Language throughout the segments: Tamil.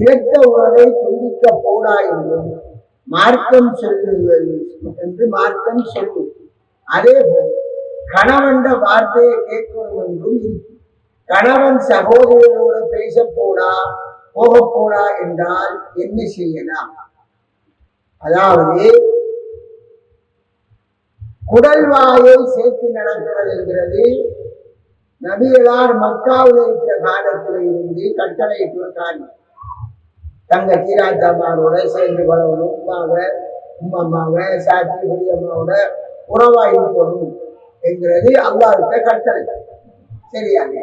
இரத்த உறவை துண்டிக்க போடா என்றும் மார்க்கம் சொல்லுவது என்று மார்க்கம் சொல்லும் அதே போல் கணவன் வார்த்தையை கேட்கணும் என்றும் கணவன் சகோதரனோட பேச போடா போக போடா என்றால் என்ன செய்யலாம்? அதாவது குடல்வாயை சேர்த்து நடக்கிறது என்கிறது. நபிகளார் மக்காவில் இருக்கிற காலத்தில் இருந்து கட்டளையிட்டு வந்தாங்க தங்க கீராஜாமாவோட சேர்ந்து வளவணும் உமாவை உம்மம்மாவை சாட்சி பெரியம்மாவோட உறவா இருக்கணும் என்கிறது அல்லாஹ்கிட்ட கட்டளை. சரியாங்க?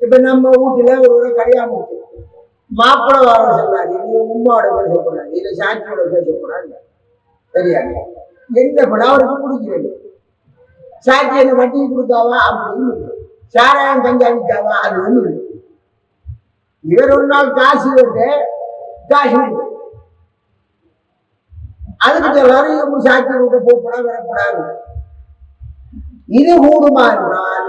இப்ப நம்ம வீட்டுல ஒரு ஒரு கல்யாணம் இருக்கு. மாப்பிள்ளை வர நீ உம்மாவோட பேசக்கூடாது இல்ல சாட்சியோட பேசக்கூடாது சரியாங்க? எந்த படம் அவருக்கு பிடிக்கிறது? சாட்சி என்ன வட்டி கொடுத்தாவா? அப்படின்னு சாராயம் கஞ்சா அது ஒண்ணு இல்லை. இவர் ஒரு நாள் காசு விட்டு அதுக்கு எல்லாரும் சாட்சி விட்டு போகப்படா வரப்படாது இது கூடுமா என்றால்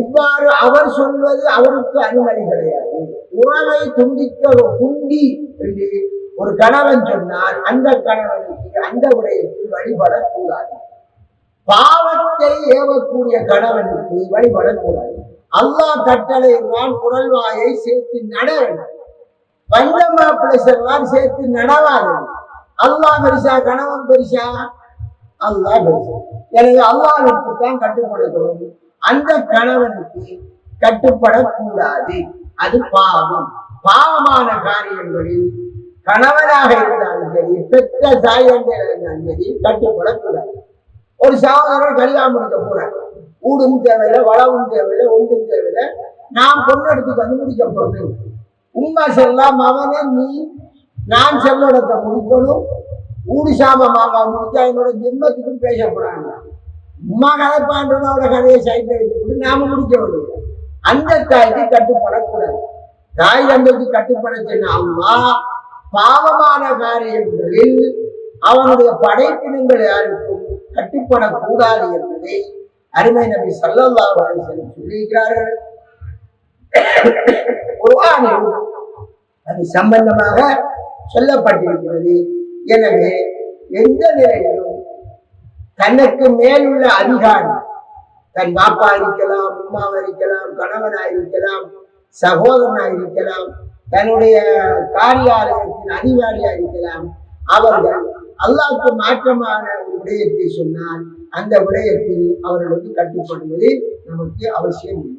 இவ்வாறு அவர் சொல்வது அவருக்கு அனுமதி கிடையாது. உறவை துண்டிக்க துண்டி என்று ஒரு கணவன் சொன்னால் அந்த கணவனுக்கு அந்த விடயத்தில் வழிபடக்கூடாது. பாவத்தை ஏவக்கூடிய கணவனுக்கு வழிபடக்கூடாது. அல்லாஹ் கட்டளை நான் குரல்வாயை சேர்த்து நட வேண்டும். வந்த மாப்பிள்ளை செல்வார் சேர்த்து நடவாது அல்லா பெருசா கணவன் பெருசா? அல்லா பெருசா. எனவே அல்லாவிற்கு தான் கட்டுப்படணும். அந்த கணவனுக்கு கட்டுப்படக்கூடாது. அது பாவம். பாவமான காரியங்களில் கணவனாக இருந்தாலும் சரி பெற்ற தாயந்தர் இருந்தாலும் சரி கட்டுப்படக்கூடாது. ஒரு சகோதரர் கல்யாணம் முடிக்க போறாங்க ஊடும் தேவையில்லை வளவும் தேவையில்லை ஒன்றும் தேவையில்லை. நான் பொண்ணு எடுத்து கண்டுபிடிக்க போறேன் உண்மை செல்லாம் அவனே நீ. நான் செல்லடத்தை முடிக்கணும். ஊடு சாம முடிச்சா என்னோட ஜென்மத்துக்கும் பேசக்கூடாது. உமா கதைப்பாண்டனோட கதையை சைட்ல வச்சுக்கிட்டு நாம முடிக்க வேண்டியது அந்த தாய்க்கு கட்டுப்படக்கூடாது. தாய் தந்தைக்கு கட்டுப்பட சொன்ன அம்மா பாவமான காரியங்களில் அவனுடைய படைப்பினங்கள் யாருக்கும் கட்டுப்படக்கூடாது என்பதை அருமை நபி ஸல்லல்லாஹு அலைஹி சொல்லியிருக்கிறார்கள். குர்ஆனில் அது சம்பந்தமாக சொல்லப்பட்டிருக்கிறது. எனவே எந்த நிலையிலும் தனக்கு மேலுள்ள அதிகாரி தன் பாப்பா இருக்கலாம் அம்மாவா இருக்கலாம் கணவனா இருக்கலாம் சகோதரனா இருக்கலாம் தன்னுடைய காரியாலயத்தின் அதிகாரியா இருக்கலாம் அவர்கள் அல்லாவுக்கு மாற்றமான ஒரு விடயத்தை சொன்னால் அந்த விடயத்தில் அவர்களுக்கு கட்டுப்படுவது நமக்கு அவசியம் இல்லை.